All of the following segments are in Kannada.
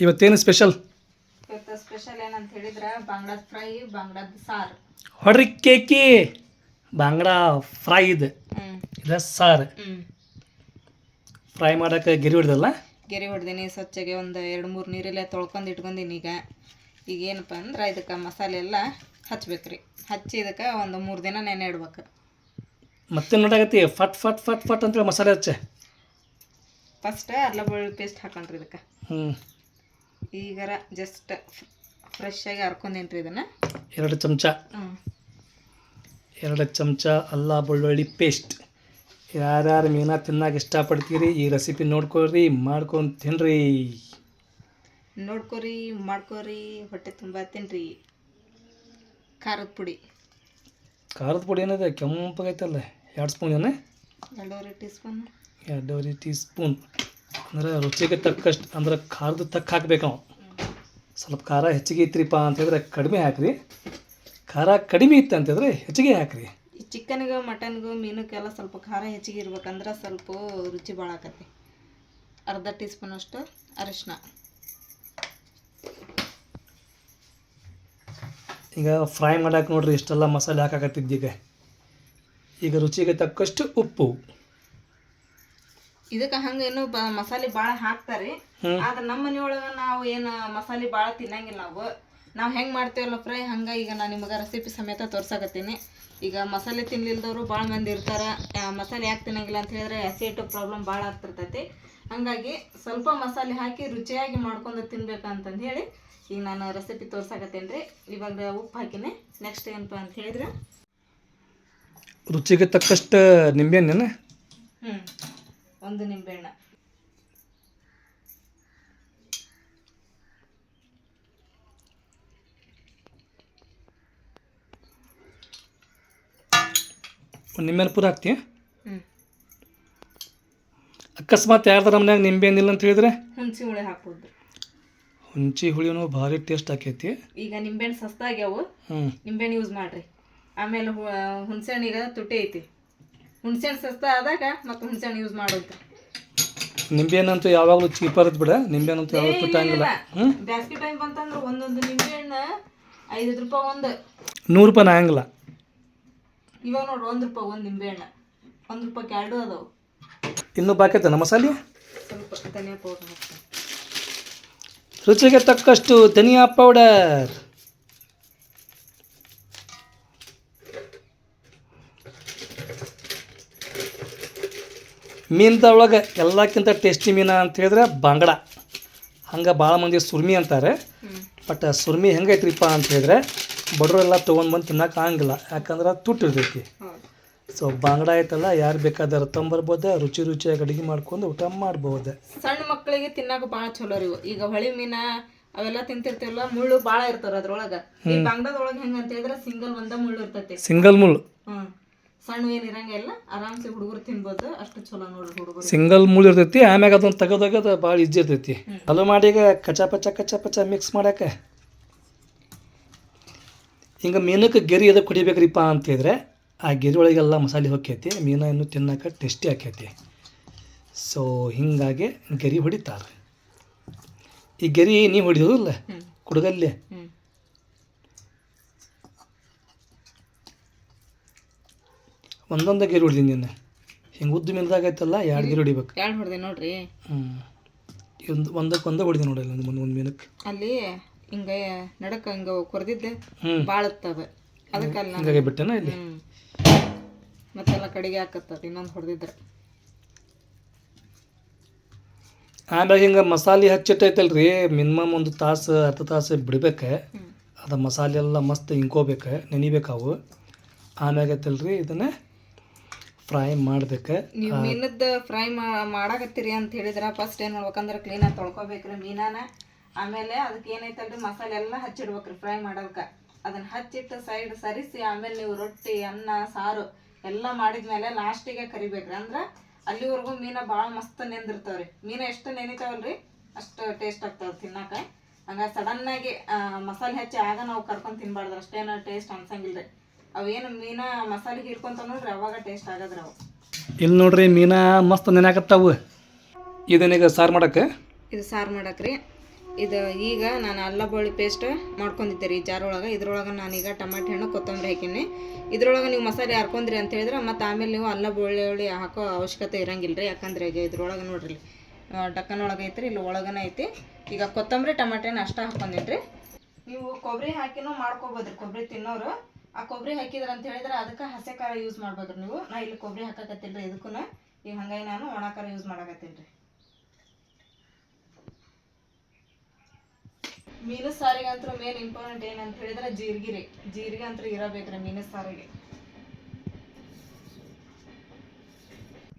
ಇವತ್ತೇನು ಸ್ಪೆಷಲ್ ಇವತ್ತು ಸ್ಪೆಷಲ್ ಏನಂತ ಹೇಳಿದ್ರೆ ಬಾಂಗ್ಲಾದ ಫ್ರೈ ಬಾಂಗ್ಡಾದ ಸಾರು. ಹೊಡ್ರಿ ಕೇಕಿ. ಬಾಂಗ್ಡಾ ಫ್ರೈ ಇದು. ಇದು ಸಾರು. ಫ್ರೈ ಮಾಡೋಕೆ ಗಿರಿ ಹೊಡೆದಲ್ಲ? ಗೆರೆ ಹೊಡ್ದೀನಿ ಸ್ವಚ್ಛಗೆ ಒಂದು ಎರಡು ಮೂರು ನೀರೆಲ್ಲ ತೊಳ್ಕೊಂಡು ಇಟ್ಕೊಂಡೀನಿ ಈಗ. ಈಗ ಏನಪ್ಪ ಅಂದ್ರೆ ಇದಕ್ಕೆ ಮಸಾಲೆ ಎಲ್ಲ ರೀ ಹಚ್ಚಿ ಇದಕ್ಕೆ ಒಂದು ಮೂರು ದಿನ ನೆನೆ ಇಡ್ಬೇಕು. ಮತ್ತೆ ನೋಡಾಗತ್ತಿ ಫಟ್ ಫಟ್ ಫಟ್ ಫಟ್ ಅಂತೇಳಿ ಮಸಾಲೆ ಹಚ್ಚೆ. ಫಸ್ಟ್ ಅಲ್ಲ ಬೆಳ್ಳುಳ್ಳಿ ಪೇಸ್ಟ್ ಹಾಕೊಂಡ್ರಿ ಇದಕ್ಕೆ. ಹ್ಞೂ ಈಗರ ಜಸ್ಟ್ ಫ್ರೆಶ್ ಆಗಿ ಹರ್ಕೊಂಡೇನಿ ರೀ ಇದನ್ನು? ಎರಡು ಚಮಚ. ಎರಡು ಚಮಚ ಅಲ್ಲ ಬೆಳ್ಳುಳ್ಳಿ ಪೇಸ್ಟ್ ಯಾರ್ಯಾರು ಮೀನಾ ತಿನ್ನಕ್ಕೆ ಇಷ್ಟಪಡ್ತೀರಿ ಈ ರೆಸಿಪಿ ನೋಡ್ಕೊರಿ ಮಾಡ್ಕೊಂಡು ತಿನ್ರಿ. ನೋಡ್ಕೊರಿ ಮಾಡ್ಕೊರಿ ಹೊಟ್ಟೆ ತುಂಬ ತಿನ್ರಿ. ಖಾರದ ಪುಡಿ. ಖಾರದ ಪುಡಿ ಏನಿದೆ? ಕೆಂಪಾಗೈತಲ್ಲ ಎರಡು ಸ್ಪೂನ್ ಏನ? ಎರಡೂವರೆ ಟೀ ಸ್ಪೂನ್ ಎರಡೂವರೆ ಟೀ ಸ್ಪೂನ್ ಅಂದ್ರೆ ರುಚಿಗೆ ತಕ್ಕಷ್ಟು ಅಂದ್ರೆ ಖಾರದ ತಕ್ಕ ಹಾಕ್ಬೇಕು ನಾವು ಸ್ವಲ್ಪ ಖಾರ ಹೆಚ್ಚಿಗೆ ಇತ್ರಿಪ್ಪ ಅಂತಂದ್ರೆ ಕಡಿಮೆ ಹಾಕ್ರಿ. ಖಾರ ಕಡಿಮೆ ಇತ್ತು ಅಂತಂದರೆ ಹೆಚ್ಚಿಗೆ ಹಾಕ್ರಿ. ಈ ಚಿಕನ್ಗೂ ಮಟನ್ಗೂ ಮೀನಕ್ಕೆಲ್ಲ ಸ್ವಲ್ಪ ಖಾರ ಹೆಚ್ಚಿಗೆ ಇರ್ಬೇಕಂದ್ರೆ ಸ್ವಲ್ಪ ರುಚಿ ಭಾಳ ಆಕತಿ ಅರ್ಧ ಟೀ ಸ್ಪೂನ್ ಅಷ್ಟು ಅರಿಶಿನ ಈಗ ಫ್ರೈ ಮಾಡಕ್ಕೆ ನೋಡ್ರಿ ಇಷ್ಟೆಲ್ಲ ಮಸಾಲೆ ಹಾಕಾಕತ್ತಿದ್ದೀಗ. ಈಗ ರುಚಿಗೆ ತಕ್ಕಷ್ಟು ಉಪ್ಪು. ಇದಕ್ಕೆ ಹಂಗ ಏನು ಮಸಾಲೆ ಬಾಳ ಹಾಕ್ತಾರೆ. ಆದ್ರ ನಮ್ಮ ಮನೆಯೊಳಗೆ ನಾವು ಏನು ಮಸಾಲೆ ಬಾಳ ತಿನ್ನಂಗಿಲ್ಲ ನಾವು. ನಾವು ಹೆಂಗೆ ಮಾಡ್ತೇವಲ್ಲ ಫ್ರೈ ಹಂಗ ಈಗ ನಾ ನಿಮಗ ರೆಸಿಪಿ ಸಮೇತ ತೋರ್ಸಕತ್ತೀನಿ. ಈಗ ಮಸಾಲೆ ತಿನ್ಲಿಲ್ದವರು ಭಾಳ ಮಂದಿ ಇರ್ತಾರೆ. ಮಸಾಲೆ ಯಾಕೆ ತಿನ್ನಂಗಿಲ್ಲ ಅಂತ ಹೇಳಿದ್ರೆ ಆ್ಯಸಿಡ್ ಪ್ರಾಬ್ಲಮ್ ಭಾಳ ಆಗ್ತಿರ್ತೈತಿ. ಹಂಗಾಗಿ ಸ್ವಲ್ಪ ಮಸಾಲೆ ಹಾಕಿ ರುಚಿಯಾಗಿ ಮಾಡ್ಕೊಂಡು ತಿನ್ಬೇಕಂತಂದು ಹೇಳಿ ಈಗ ನಾನು ರೆಸಿಪಿ ತೋರ್ಸಕತ್ತೇನೆ ರೀ ಇವಾಗ ಉಪ್ಪು ಹಾಕಿನಿ. ನೆಕ್ಸ್ಟ್ ಏನಪ್ಪ ಅಂತ ಹೇಳಿದ್ರೆ? ರುಚಿಗೆ ತಕ್ಕಷ್ಟು ನಿಂಬೆಹಣ್ಣೇನ ಹ್ಞೂ ಒಂದು ನಿಂಬೆಹಣ್ಣು. ಒಂದು ನಿಂಬೆಹಣ್ಣು ಪೂರ ಹಾಕ್ತೀವಿ ಅಕಸ್ಮಾತ್ ಯಾರ್ದಾರ ಮನ್ಯಾಗ ನಿಂಬೆ ಏನಿಲ್ಲ ಅಂತ ಹೇಳಿದ್ರೆ? ಹುಣಸಿ ಹುಳಿ ಹಾಕ್ಬೋದು ಹುಂಚಿ ಹುಳಿನೂ ಭಾರಿ ಟೇಸ್ಟ್ ಆಕೈತಿ. ಈಗ ನಿಂಬೆಹಣ್ಣು ಸಸ್ತಾಗ್ಯಾವು ನಿಂಬೆಹಣ್ಣು ಯೂಸ್ ಮಾಡ್ರಿ. ಆಮೇಲೆ ಹುಣಸೆಹಣ್ಣು ಈಗ ತುಟ್ಟಿ ಐತಿ. ಹುಣಸೆಹಣ್ಣು ಸಸ್ತ ಆದಾಗ ಮತ್ತೆ ಹುಣಸೆಹಣ್ಣು ಯೂಸ್ ಮಾಡೋದು ನಿಂಬೆಹಣ್ಣಂತೂ ಯಾವಾಗಲೂ ಚೀಪರ್ ಬಿಡ ನಿಂಬೆಹಣ್ಣಂತೂ ಯಾವಾಗಲೂ ತುಟ್ಟಂಗಿಲ್ಲ ಹ್ಞೂ ಬ್ಯಾಸ್ಗಿ ಟೈಮ್ ಬಂತಂದ್ರೆ ಒಂದೊಂದು ನಿಂಬೆಹಣ್ಣು ಐದು ರೂಪಾಯಿ ಒಂದು. ನೂರು ರೂಪಾಯಿ ಆಗಂಗಿಲ್ಲ ಇವಾಗ ನೋಡ್ರಿ ಒಂದು ರೂಪಾಯಿ ಒಂದು ನಿಂಬೆಹಣ್ಣು. ಒಂದು ರೂಪಾಯಿ ಎರಡು ಅದಾವು. ಇನ್ನೂ ಬಾಕಿ ಐತೆ ಮಸಾಲೆ? ಸ್ವಲ್ಪ ಧನಿಯಾ ಪೌಡರ್ ರುಚಿಗೆ ತಕ್ಕಷ್ಟು ಧನಿಯಾ ಪೌಡರ್ ಮೀನ್ದೊಳಗೆ ಎಲ್ಲಕ್ಕಿಂತ ಟೇಸ್ಟಿ ಮೀನ ಅಂತ ಹೇಳಿದ್ರೆ ಬಂಗಡ. ಹಂಗೆ ಭಾಳ ಮಂದಿ ಸುರ್ಮಿ ಅಂತಾರೆ. ಬಟ್ ಸುರ್ಮಿ ಹೆಂಗೈತ್ರಿಪ್ಪ ಅಂತ ಹೇಳಿದ್ರೆ ಬಡವರೆಲ್ಲ ತೊಗೊಂಡು ಬಂದು ತಿನ್ನಕ್ಕೆ ಆಗಂಗಿಲ್ಲ. ಯಾಕಂದ್ರೆ ತುಟ್ಟಿರ್ತೈತಿ ಇರ್ತೈತಿ. ಸೊ ಬಂಗಡ ಐತಲ್ಲ ಯಾರು ಬೇಕಾದ್ರೆ ತೊಂಬರ್ಬೋದು ರುಚಿ ರುಚಿಯಾಗಿ ಅಡುಗೆ ಮಾಡ್ಕೊಂಡು ಊಟ ಮಾಡ್ಬೋದು. ಸಣ್ಣ ಮಕ್ಕಳಿಗೆ ತಿನ್ನೋಕೆ ಭಾಳ ಚಲೋ ರೀ ಇವು. ಈಗ ಹೊಳಿ ಮೀನ ಅವೆಲ್ಲ ತಿಂತಿರ್ತೀವಲ್ಲ ಮುಳ್ಳು ಭಾಳ ಇರ್ತಾರ ಅದ್ರೊಳಗೆ. ಈ ಬಂಗಡದೊಳಗೆ ಹೆಂಗಂತ ಹೇಳಿದ್ರೆ ಸಿಂಗಲ್ ಒಂದ ಮುಳ್ಳು ಇರ್ತೈತಿ. ಸಿಂಗಲ್ ಮುಳ್ಳು. ಸಣ್ಣ ಏನ್ ಇರಂಗಿಲ್ಲ ಆರಾಮ್ಸೆ ಹುಡುಗರು ತಿನ್ಬೋದು ಅಷ್ಟು ಚಲೋ ನೋಡ್ರಿ ಹುಡುಗರು. ಸಿಂಗಲ್ ಮುಳ್ಳು ಇರ್ತೈತಿ ಆಮ್ಯಾಗ ಅದನ್ನ ತೆಗೆದೋಗದ ಭಾಳ ಈಜಿ ಇರ್ತೈತಿ. ಅದು ಮಾಡಿ ಈಗ ಕಚ ಪಚ ಕಚ ಪಚ ಮಿಕ್ಸ್ ಮಾಡಕ್ಕೆ ಹಿಂಗೆ ಮೀನಕ್ಕೆ ಗೆರಿ ಎದಕ್ಕೆ ಕುಡಿಬೇಕ್ರಿಪ್ಪ ಅಂತಿದ್ರೆ ಆ ಗೆರಿ ಒಳಗೆಲ್ಲ ಮಸಾಲೆ ಹೊಕ್ಕೈತಿ ಮೀನ ಇನ್ನು ತಿನ್ನಕ್ಕೆ ಟೇಸ್ಟಿ ಆಕೈತಿ. ಸೊ ಹಿಂಗಾಗಿ ಗೆರಿ ಹೊಡಿತಾರೆ. ಈ ಗೆರಿ ನೀವು ಹೊಡಿಯೋದಿಲ್ಲ? ಕುಡಗಲ್ಲಿ? ಒಂದೊಂದು ಗೆರಿ ಹೊಡ್ದೀನಿ ನಿನ್ನೆ. ಹಿಂಗೆ ಉದ್ದು ಮಿಲ್ದಾಗೈತಲ್ಲ ಐತಲ್ಲ ಎರಡು ಗೆರಿ ಹೊಡಿಬೇಕು. ಎರಡು ಹೊಡೆದೆ ನೋಡ್ರಿ. ಹ್ಞೂ ಒಂದು ಒಂದಕ್ಕೆ ಒಂದೇ ಹೊಡ್ದೆ ನೋಡಿಲ್ಲ ಒಂದು ಒಂದು ಮೀನಕ್ಕೆ ಅಲ್ಲಿ ಹಿಂಗ ನಡಕ ಹಿಂಗ ಕೊರೆದಿದ್ದೆ ಹ್ಞೂ ಬಾಳತ್ತದ ಅದಕ್ಕೆ ಅಲ್ಲಿ ಹಿಂಗಾಗಿ ಬಿಟ್ಟೆನ ಇಲ್ಲಿ? ಮತ್ತೆಲ್ಲ ಕಡೆಗೆ ಹಾಕತ್ತದ ಇನ್ನೊಂದು ಹೊಡೆದಿದ್ರೆ. ಆಮ್ಯಾಗ ಹಿಂಗೆ ಮಸಾಲೆ ಹಚ್ಚಿಟ್ಟೈತಲ್ರಿ ಮಿನಿಮಮ್ ಒಂದು ತಾಸು ಅರ್ಧ ತಾಸು ಬಿಡ್ಬೇಕು. ಅದು ಮಸಾಲೆ ಎಲ್ಲ ಮಸ್ತ್ ಹಿಂಕೋಬೇಕು ನೆನಿಬೇಕು ಅವು. ಆಮ್ಯಾಗ ಐತಲ್ರಿ ಇದನ್ನ ಫ್ರೈ ಮಾಡ್ಬೇಕು. ನೀವು ಮೀನದ ಫ್ರೈ ಮಾಡಾಕತ್ತೀರಿ ಅಂತ ಹೇಳಿದ್ರ ಫಸ್ಟ್ ಏನು ಮಾಡ್ಬೇಕಂದ್ರೆ ಕ್ಲೀನಾಗಿ ತೊಳ್ಕೊಬೇಕ್ರಿ ಮೀನಾನ. ಆಮೇಲೆ ಅದಕ್ಕೆ ಏನೈತಲ್ರಿ ಮಸಾಲೆ ಎಲ್ಲ ಹಚ್ಚಿಡ್ಬೇಕ್ರಿ ಫ್ರೈ ಮಾಡೋದಕ್ಕೆ ಅದನ್ನ ಹಚ್ಚಿಟ್ಟು ಸೈಡ್ ಸರಿಸಿ ಆಮೇಲೆ ನೀವು ರೊಟ್ಟಿ ಅನ್ನ ಸಾರು ಎಲ್ಲ ಮಾಡಿದ್ಮೇಲೆ ಲಾಸ್ಟಿಗೆ ಕರಿಬೇಕ್ರಿ. ಅಂದ್ರೆ ಅಲ್ಲಿವರೆಗೂ ಮೀನ ಭಾಳ ಮಸ್ತ್ ನೆಂದಿರ್ತಾವ್ರಿ. ಮೀನ ಎಷ್ಟು ನೆನಿತಾವಲ್ರಿ? ಅಷ್ಟು ಟೇಸ್ಟ್ ಆಗ್ತಾವ ತಿನ್ನಾಕ. ಹಂಗ ಸಡನ್ನಾಗಿ ಮಸಾಲೆ ಹಚ್ಚಿ ಆಗ ನಾವು ಕರ್ಕೊಂಡು ತಿನ್ಬಾರ್ದು ಅಷ್ಟೇನು ಟೇಸ್ಟ್ ಅನ್ಸಂಗಿಲ್ರಿ. ಅವೇನು ಮೀನ ಮಸಾಲೆ ಹಿಡ್ಕೊಂತ ನೋಡ್ರಿ ಅವಾಗ ಟೇಸ್ಟ್ ಆಗದ್ರ ಅವು. ಇಲ್ಲಿ ನೋಡ್ರಿ ಮೀನಾ ಮಸ್ತ್ ನೆನಾಕತ್ತಾವು ಇದನ್ನೀಗ ಸಾರು ಮಾಡಕ್ಕೆ ಇದು ಸಾರು ಮಾಡಕ್ರಿ ಇದು ಈಗ ನಾನು ಅಲ್ಲ ಬೆಳ್ಳುಳ್ಳಿ ಪೇಸ್ಟ್ ಮಾಡ್ಕೊಂಡಿದ್ದೆ ರೀ ಜಾರೊಳಗೆ. ಒಳಗೆ ಇದ್ರೊಳಗೆ ನಾನೀಗ ಟಮಾಟೆ ಹಣ್ಣು ಕೊತ್ತಂಬರಿ ಹಾಕಿನಿ. ಇದ್ರೊಳಗೆ ನೀವು ಮಸಾಲೆ ಹಾರ್ಕೊಂಡ್ರಿ ಅಂತ ಹೇಳಿದ್ರೆ ಮತ್ತು ಆಮೇಲೆ ನೀವು ಅಲ್ಲ ಬೆಳ್ಳುಳ್ಳಿ ಹಾಕೋ ಅವಶ್ಯಕತೆ ಇರಂಗಿಲ್ಲ ರೀ ಯಾಕಂದ್ರೆ ಈಗ ಇದ್ರೊಳಗೆ ನೋಡ್ರಿ ಡಕ್ಕನ್ ಒಳಗೆ ಐತ್ರಿ ಇಲ್ಲಿ ಒಳಗನ ಐತಿ. ಈಗ ಕೊತ್ತಂಬರಿ ಟಮಾಟೆ ಹಣ್ಣು ಅಷ್ಟ ಹಾಕೊಂಡಿನಿ ರೀ ನೀವು ಕೊಬ್ಬರಿ ಹಾಕಿನೂ ಮಾಡ್ಕೋಬೋದ್ರಿ. ಕೊಬ್ಬರಿ ತಿನ್ನೋರು. ಆ ಕೊಬ್ಬರಿ ಹಾಕಿದ್ರ ಅಂತ ಹೇಳಿದ್ರೆ ಅದಕ್ಕೆ ಹಸೆ ಖಾರ ಯೂಸ್ ಮಾಡ್ಬೋದ್ರಿ ನೀವು? ನಾ ಇಲ್ಲಿ ಕೊಬ್ಬರಿ ಹಾಕಕತ್ತೀನಿ ರೀ ಇದಕ್ಕೂ ಈಗ ಹಂಗಾಗಿ ನಾನು ಒಣ ಖಾರ ಯೂಸ್ ಮಾಡಕತ್ತೀನಿ ರೀ ಮೀನು ಸಾರಿಗೆ ಅಂತೂ ಮೇನ್ ಇಂಪಾರ್ಟೆಂಟ್ ಏನಂತ ಹೇಳಿದ್ರೆ ಜೀರಿಗೆ ರೀ ಜೀರಿಗೆ ಅಂತೂ ಇರಬೇಕ್ರಿ ಮೀನು ಸಾರಿಗೆ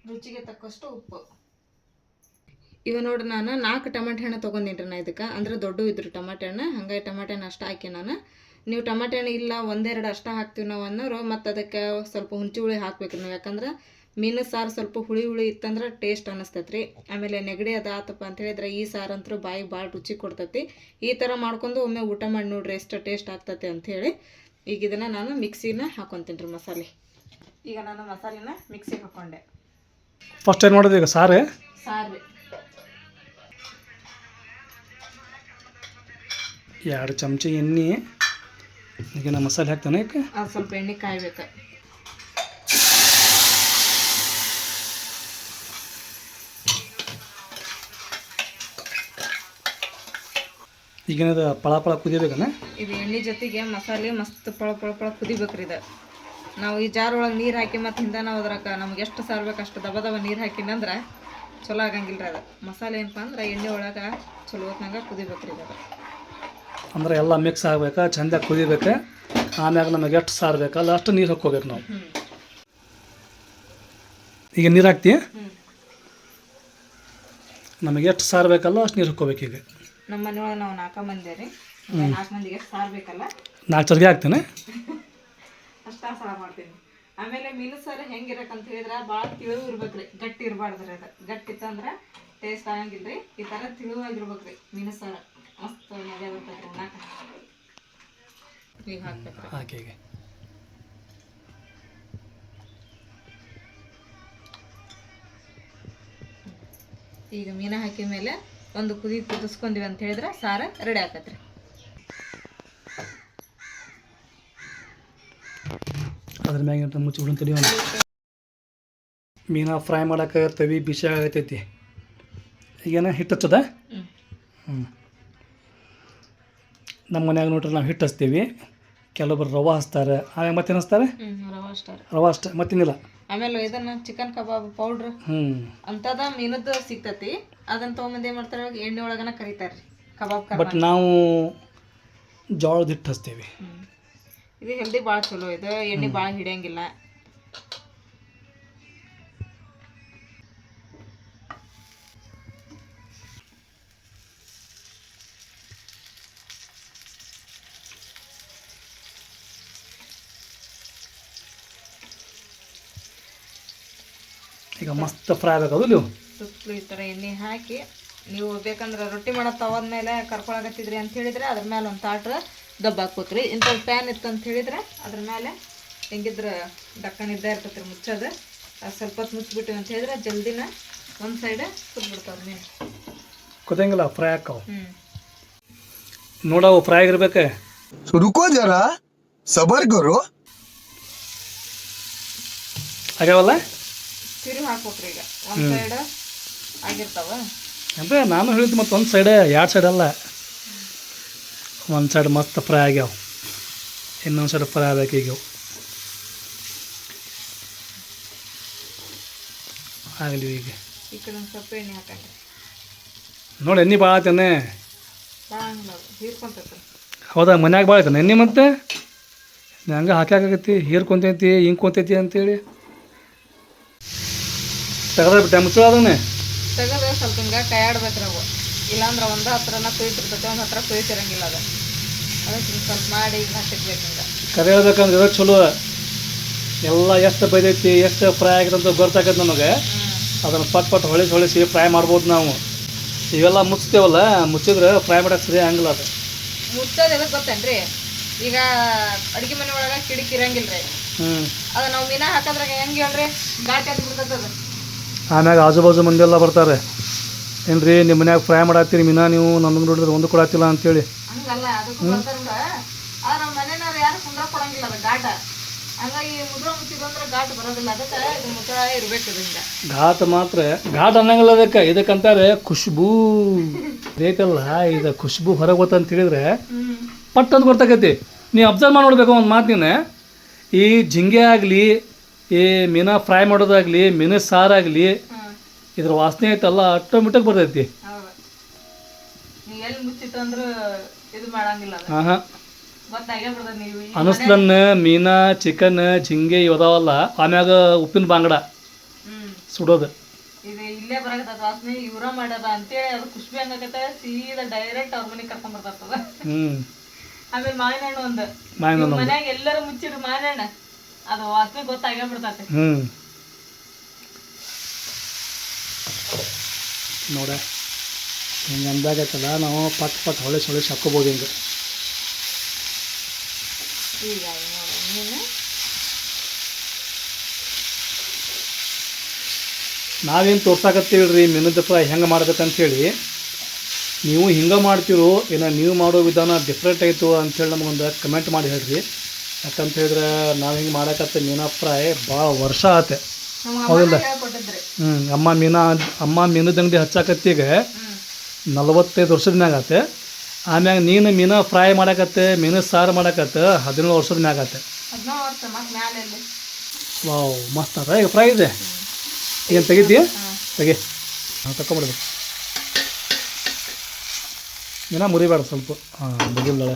ರುಚಿಗೆ ತಕ್ಕಷ್ಟು ಉಪ್ಪು. ಇವ ನೋಡ್ರಿ ನಾನು ನಾಲ್ಕು ಟಮಾಟೆ ಹಣ್ಣು ತೊಗೊಂಡಿನಿ ನಾ ಇದಕ್ಕೆ. ಅಂದ್ರೆ ದೊಡ್ಡ ಇದ್ರು ಟಮಾಟೆ ಹಣ್ಣು. ಹಂಗಾಗಿ ಟಮಾಟೆ ಹಣ್ಣು ಅಷ್ಟು ಹಾಕಿ ನಾನು. ನೀವು ಟಮಾಟೆ ಹಣ್ಣು ಇಲ್ಲ ಒಂದೆರಡು ಅಷ್ಟ ಹಾಕ್ತೀವಿ ನಾವು ಅನ್ನೋರು ಮತ್ತು ಅದಕ್ಕೆ ಸ್ವಲ್ಪ ಹುಂಚಿ ಹುಳಿ ಹಾಕ್ಬೇಕು ನೀವು. ಯಾಕಂದ್ರೆ ಮೀನು ಸಾರು ಸ್ವಲ್ಪ ಹುಳಿ ಹುಳಿ ಇತ್ತಂದ್ರೆ ಟೇಸ್ಟ್ ಅನ್ನಿಸ್ತೈತೆ ರೀ ಆಮೇಲೆ ನೆಗಡಿ ಅದು ಆತಪ್ಪ ಅಂತ ಹೇಳಿದ್ರೆ ಈ ಸಾರು ಅಂತೂ ಬಾಯಿ ಭಾಳ ರುಚಿ ಕೊಡ್ತೈತಿ. ಈ ಥರ ಮಾಡ್ಕೊಂಡು ಒಮ್ಮೆ ಊಟ ಮಾಡಿ ನೋಡ್ರಿ ಎಷ್ಟು ಟೇಸ್ಟ್ ಆಗ್ತೈತೆ ಅಂಥೇಳಿ ಈಗ ಇದನ್ನು ನಾನು ಮಿಕ್ಸಿನ ಹಾಕೊತೀನಿ ರೀ ಮಸಾಲೆ. ಈಗ ನಾನು ಮಸಾಲೆನ ಮಿಕ್ಸಿಗೆ ಹಾಕೊಂಡೆ. ಫಸ್ಟ್ ಏನು ಮಾಡೋದು ಈಗ ಸಾರು? ಸಾರು ರೀ. ಎರಡು ಚಮಚ ಎಣ್ಣೆ ಈಗ ನಾ ಮಸಾಲೆ ಹಾಕ್ತಾನೆ ಈಗ ಅದು ಸ್ವಲ್ಪ ಎಣ್ಣೆ ಕಾಯ್ಬೇಕು. ಈಗೇನದ ಪಳ ಪಳ ಕುದಿಬೇಕನ? ಇದು ಎಣ್ಣೆ ಜೊತೆಗೆ ಮಸಾಲೆ ಮಸ್ತ್ ಪಳ ಪಳ ಪಳ ಕುದಿಬೇಕ್ರಿ ಇದು. ನಾವು ಈ ಜಾರ್ ಒಳಗೆ ನೀರು ಹಾಕಿ ಮತ್ತು ಹಿಂದೆ ನಾವು ಅದ್ರಾಗ ನಮ್ಗೆ ಎಷ್ಟು ಸಾರು ಬೇಕು ಅಷ್ಟು ದಬ ದಬ ನೀರು ಹಾಕಿನಂದ್ರೆ ಚಲೋ ಆಗಂಗಿಲ್ಲ ರೀ ಅದು. ಮಸಾಲೆ ಏನಪ್ಪ ಅಂದ್ರೆ ಎಣ್ಣೆ ಒಳಗೆ ಚಲೋ ಹೊತ್ನಾಗ ಕುದಿಬೇಕ್ರಿ ಇದು. ಅಂದ್ರೆ ಎಲ್ಲ ಮಿಕ್ಸ್ ಆಗ್ಬೇಕು ಚಂದ ಕುದಿಬೇಕು ಆಮ್ಯಾಗ ನಮಗೆ ಎಷ್ಟು ಸಾರು ಬೇಕಲ್ಲ ಅಷ್ಟು ನೀರು ಹಾಕೋಬೇಕು ನಾವು. ಈಗ ನೀರು ಹಾಕ್ತಿ? ಹ್ಞೂ ನಮಗೆ ಎಷ್ಟು ಸಾರು ಬೇಕಲ್ಲ ಅಷ್ಟು ನೀರು ಹಾಕೋಬೇಕು ಈಗ. ನಮ್ಮ ಮನೆಯೊಳಗೆ ನಾವು ನಾಲ್ಕು ಮಂದಿ ರೀ. ನಾಲ್ಕು ಮಂದಿಗೆ ಎಷ್ಟು ಸಾರು ಬೇಕಲ್ಲ? ನಾಲ್ಕು ಚರ್ಗೆ ಹಾಕ್ತೇನೆ. ಅಷ್ಟ ಸಾರು ಮಾಡ್ತೀನಿ. ಆಮೇಲೆ ಮೀನು ಸಾರು ಹೆಂಗಿರಕಂತ ಹೇಳಿದ್ರೆ ಭಾಳ ತಿಳಿವು ಇರ್ಬೇಕ್ರಿ ಗಟ್ಟಿ ಇರಬಾರ್ದ್ರಿ ಅದು. ಗಟ್ಟಿ ಇತ್ತಂದ್ರೆ ಟೇಸ್ಟ್ ಆಗಂಗಿಲ್ಲ ರೀ ಈ ಥರ ತಿಳುವಾಗಿರ್ಬೇಕ್ರಿ ಮೀನು ಸಾರು. ಮಸ್ತ್ ಮಜಾ ಬರ್ತೈತೆ ಉಣ್ಣಾಕ ಈಗ ಹಾಕ್ಬೇಕು ಹಾಕಿ ಈಗ ಈಗ ಮೀನ ಹಾಕಿದ ಮೇಲೆ ಒಂದು ಕುದಿ ಕುದಿಸ್ಕೊಂಡಿವಿ ಅಂತ ಹೇಳಿದ್ರೆ ಸಾರು ರೆಡಿ ಆಕತ್ರಿ ಅದ್ರ ಮ್ಯಾಗ ಮುಚ್ಚಿ ಬಿಡು ತಡಿಯೋಣ ಮೀನ ಫ್ರೈ ಮಾಡೋಕೆ ತವಿ ಬಿಸಿ ಆಗತೈತಿ. ಈಗೇನ ಹಿಟ್ಟು ಹಚ್ಚದ? ಹ್ಞೂ ನಮ್ಮ ಮನ್ಯಾಗ ನೋಡ್ರಿ ನಾವು ಹಿಟ್ಟು ಹಚ್ತೀವಿ. ಕೆಲವೊಬ್ರು ರವೆ ಹಚ್ತಾರೆ. ಆಮೇಲೆ ಮತ್ತೇನು ಹಚ್ತಾರೆ? ರವಾ ರವೆ ಅಷ್ಟೇ ರೀ. ರವೆ ಅಷ್ಟೇ ಮತ್ತೇನಿಲ್ಲ. ಆಮೇಲೆ ಇದನ್ನ ಚಿಕನ್ ಕಬಾಬ್ ಪೌಡ್ರ್ ಹ್ಞೂ ಅಂತದ ಮೀನದ್ದು ಸಿಗ್ತತಿ. ಅದನ್ನ ತೊಗೊಂಬಂದು ಏನು ಮಾಡ್ತಾರೆ ಎಣ್ಣೆ ಒಳಗನ ಕರಿತಾರೆ ಕಬಾಬ್ ಬಟ್ ಕಬಾಬ್ ನಾವು ಜೋಳದ ಹಿಟ್ಟು ಹಚ್ತೀವಿ. ಇದು ಹೆಲ್ದಿ ಭಾಳ ಚಲೋ. ಇದು ಎಣ್ಣೆ ಭಾಳ ಹಿಡಿಯಂಗಿಲ್ಲ. ಈಗ ಮಸ್ತ್ ಫ್ರೈ ಆಗಬೇಕದು ನೀವು. ಸುತ್ತಲೂ ಈ ಥರ ಎಣ್ಣೆ ಹಾಕಿ ನೀವು ಬೇಕಂದ್ರೆ ರೊಟ್ಟಿ ಮಾಡೋ ತವದ ಮೇಲೆ ಕರ್ಕೊಳಕತ್ತಿದ್ರಿ ಅಂತ ಹೇಳಿದ್ರೆ ಅದ್ರ ಮೇಲೆ ಒಂದು ತಾಟ್ರ ದಬ್ಬ ಹಾಕೋತ್ರಿ ಇಂಥ ಪ್ಯಾನ್ ಇತ್ತು ಅಂತ ಹೇಳಿದ್ರೆ ಅದ್ರ ಮೇಲೆ ಹೆಂಗಿದ್ರೆ ಡಕ್ಕನ್ ಇದ್ದೇ ಇರ್ತೈತ್ರಿ ಮುಚ್ಚೋದು. ಅದು ಸ್ವಲ್ಪ ಹೊತ್ತು ಮುಚ್ಚಿಬಿಟ್ಟು ಅಂತ ಹೇಳಿದ್ರೆ ಜಲ್ದಿನ ಒಂದು ಸೈಡ್ ಕುದ್ಬಿಡ್ತಾವೆ ನೀನು ಕುದಂಗಿಲ್ಲ ಫ್ರೈ ಹಾಕವು. ಹ್ಞೂ ನೋಡವು ಫ್ರೈ ಆಗಿರ್ಬೇಕೆ. ರುಕೋ ಜರ ಸಬರ್ಗರು ಆಗ್ಯಾವಲ್ಲ? ತಿರುವಿ ಹಾಕ್ಬೇಕ್ರಿ ಈಗ. ಒಂದು ಸೈಡ್ ಆಗಿರ್ತಾವ. ಅಂದರೆ ನಾನು ಹೇಳಿದ್ದು ಮತ್ತು ಒಂದು ಸೈಡ್ ಎರಡು ಸೈಡ್ ಅಲ್ಲ. ಒಂದು ಸೈಡ್ ಮಸ್ತ್ ಫ್ರೈ ಆಗ್ಯಾವ. ಇನ್ನೊಂದು ಸೈಡ್ ಫ್ರೈ ಆಗ್ಬೇಕು ಈಗ. ಆಗಲಿ ಈಗ. ಈ ಕಡೆ ಒಂದು ಸ್ವಲ್ಪ ಎಣ್ಣೆ ಹಾಕಂಡ್ರಿ. ನೋಡಿ ಎಣ್ಣೆ ಭಾಳ ಆತೇನೆ ಹೌದಾ ಮನ್ಯಾಗ ಭಾಳ ಆಯ್ತಾನೆ ಎಣ್ಣೆ ಮತ್ತೆ? ಹಂಗೆ ಹಾಕಾಕೈತಿ ಹೀರ್ಕೊಂತೈತಿ ಹಿಂಗೆ ಅಂತೇಳಿ. ತೆಗೆದ ಬಿಟ್ಟೆ ಮುಚ್ಚೋದನ್ನೇ ತೆಗೆದು ಸ್ವಲ್ಪ ಹಿಂಗೆ ಕೈಯಾಡ್ಬೇಕು ನಾವು. ಇಲ್ಲಾಂದ್ರೆ ಒಂದು ಹತ್ರನ ಕುಯ್ತಿರ್ತೈತೆ ಒಂದು ಹತ್ರ ಕುಯ್ತಿರಂಗಿಲ್ಲ ಅದು. ಅದಕ್ಕೆ ಹಿಂಗ್ ಸ್ವಲ್ಪ ಮಾಡಿ ಹಿಂಗೆ ಕರೆ ಹೇಳ್ಬೇಕಂದ್ರೆ ಇರೋ ಚಲೋ. ಎಲ್ಲ ಎಷ್ಟು ಬೈದೈತಿ ಎಷ್ಟು ಫ್ರೈ ಆಗಿದೆ ಅಂತ ಗೊತ್ತಾಗತ್ತೆ ನಮಗೆ. ಅದನ್ನು ಪಟ್ ಪಟ್ ಹೊಳಿಸಿ ಹೊಳಿಸಿ ಫ್ರೈ ಮಾಡ್ಬೋದು ನಾವು. ಇವೆಲ್ಲ ಮುಚ್ತೇವಲ್ಲ ಮುಚ್ಚಿದ್ರೆ ಫ್ರೈ ಮಾಡಕ್ಕೆ ಸರಿ ಹಂಗಿಲ್ಲ ಅದು. ಮುಚ್ಚೋದೆಲ್ಲ ಗೊತ್ತೇನ್ರಿ? ಈಗ ಅಡಿಗೆ ಮನೆ ಒಳಗೆ ಕಿಡಿಕಿ ಇರಂಗಿಲ್ಲ ರೀ ಹ್ಞೂ ಅದು ನಾವು ಮೀನ ಹಾಕೋದ್ರಾಗ ಹೆಂಗೆ ಹೇಳ್ರಿ? ಘಾಟಿ ಅದು. ಆಮ್ಯಾಗ ಆಜು ಬಾಜು ಮಂದಿ ಎಲ್ಲ ಬರ್ತಾರೆ. ಏನ್ರಿ ನಿಮ್ಮ ಮನ್ಯಾಗ ಫ್ರೈ ಮಾಡತ್ತೀರಿ ಮೀನಾ ನೀವು ನಮಗೆ ನೋಡಿದ್ರೆ ಒಂದು ಕೊಡತ್ತಿಲ್ಲ ಅಂತೇಳಿ. ಹಂಗಲ್ಲ ಅದಕ್ಕೆ ಬರ್ತಾರಲ್ಲ. ಆದ್ರೆ ನಮ್ಮ ಮನೆಯವ್ರು ಯಾರು ಕುಂದ್ರ ಕೊಡಂಗಿಲ್ಲ ಅದು ಘಾಟ. ಹಂಗಾಗಿ ಮುದ್ರ ಮುಚ್ಚಿದಂದ್ರೆ ಘಾಟ್ ಬರೋದಿಲ್ಲ. ಅದಕ್ಕೆ ಇದು ಮುದ್ರ ಇರ್ಬೇಕು ಹಿಂಗ ಘಾಟ್ ಮಾತ್ರ ಘಾಟ್ ಅನ್ನಂಗಿಲ್ಲ ಅದಕ್ಕೆ. ಇದಕ್ಕಂತಾರೆ ಖುಷ್ಬೂ. ಐತಲ್ಲ ಇದು ಖುಷ್ಬು ಹೊರಗೆ ಗೊತ್ತಂತ ಹೇಳಿದ್ರೆ ಪಟ್ಟಂತ ಪಟ್ ಅಂತ ಗೊತ್ತಾಗೈತಿ ನೀ ಅಬ್ಸರ್ವ್ ಮಾಡಿ ನೋಡ್ಬೇಕು ಒಂದು ಮಾತು ನೀನು. ಈ ಜಿಂಗೆ ಆಗಲಿ ಈ ಮೀನಾ ಫ್ರೈ ಮಾಡೋದಾಗಲಿ ಮೀನು ಸಾರಾಗಲಿ ಇದ್ರ ವಾಸನೆ ಐತಲ್ಲ ಆಟೋಮೆಟಿಕ್ ಬರ್ತೈತಿ. ಅನಸ್ಲನ್ನ ಮೀನಾ ಚಿಕನ್ ಜಿಂಗೆ ಇವದಾವಲ್ಲ ಆಮ್ಯಾಗ ಉಪ್ಪಿನ ಬಾಂಗಡ ಸುಡೋದು. ಇದು ಇಲ್ಲೇ ಬರಾಕತ್ತ ವಾಸನೆ ಇವ್ರ ಮಾಡ್ಯಾರ ಅಂತೇಳಿ ಅದು ಖುಷ್ಬಿ ಹಂಗಾಕತ್ತ ಸೀದಾ ಡೈರೆಕ್ಟ್ ಅವ್ರ ಮನೆಗೆ ಕರ್ಕೊಂಡ್ ಬರ್ತದ ಹ್ಞೂ ಆಮೇಲೆ ಮಾವಿನ ಹಣ್ಣು ಒಂದು ಮಾವಿನ ಇವ್ ಮನ್ಯಾಗ ಎಲ್ಲರೂ ಮುಚ್ಚಿಡು ಮಾವಿನ ಹಣ್ಣು ಅದು ವಾಸನೆ ಗೊತ್ತಾಗೇ ಬಿಡ್ತೈತಿ ಹ್ಞೂ ನೋಡ ಹಿಂಗೆ ಅಂದಾಗೈತಲ್ಲ ನಾವು ಪಟ್ ಪಟ್ ಹೊಳೆ ಸೊಳೆ ಹಾಕ್ಕೋಬೋದು ಹಿಂಗೆ. ಈಗ ನಾವೇನು ತೋರ್ಸಾಕತ್ತೀವಿ ಮೀನದ ಫ್ರೈ ಹೆಂಗೆ ಮಾಡ್ಬೇಕಂತೇಳಿ. ನೀವು ಹಿಂಗೆ ಮಾಡ್ತೀರೋ ಏನೋ ನೀವು ಮಾಡೋ ವಿಧಾನ ಡಿಫ್ರೆಂಟ್ ಆಯಿತು ಅಂಥೇಳಿ ನಮಗೊಂದು ಕಮೆಂಟ್ ಮಾಡಿ ಹೇಳ್ರಿ. ಯಾಕಂತ ಹೇಳಿದ್ರೆ ನಾವು ಹಿಂಗೆ ಮಾಡಕತ್ತೆ ಮೀನಾ ಫ್ರೈ ಭಾಳ ವರ್ಷ ಆತೆ. ಹೌದಿಲ್ಲ? ಹ್ಞೂ ಅಮ್ಮ ಮೀನಾ ಅಮ್ಮ ಮೀನದ ಅಂಗಡಿ ಹಚ್ಚಾಕತ್ತೀಗ ನಲ್ವತ್ತೈದು ವರ್ಷದ ಮ್ಯಾಗ ಆತೆ. ಆಮ್ಯಾಗ ನೀನು ಮೀನು ಫ್ರೈ ಮಾಡಕತ್ತೆ ಮೀನು ಸಾರು ಮಾಡಕತ್ತೆ ಹದಿನೇಳು ವರ್ಷದ ಮ್ಯಾಗ ಆತೆ ವಾವ್ ಮಸ್ತ್ ಅದ ಈಗ ಫ್ರೈ ಇದೆ. ಏನು ತೆಗಿತೀಯ ತೆಗಿ. ಹಾಂ ತಗೊಂಬಿಡ್ಬೇಕು ಮೀನಾ ಮುರಿಬೇಡ ಸ್ವಲ್ಪ. ಹಾಂ ಮುಗಿಲ್ದಳೆ.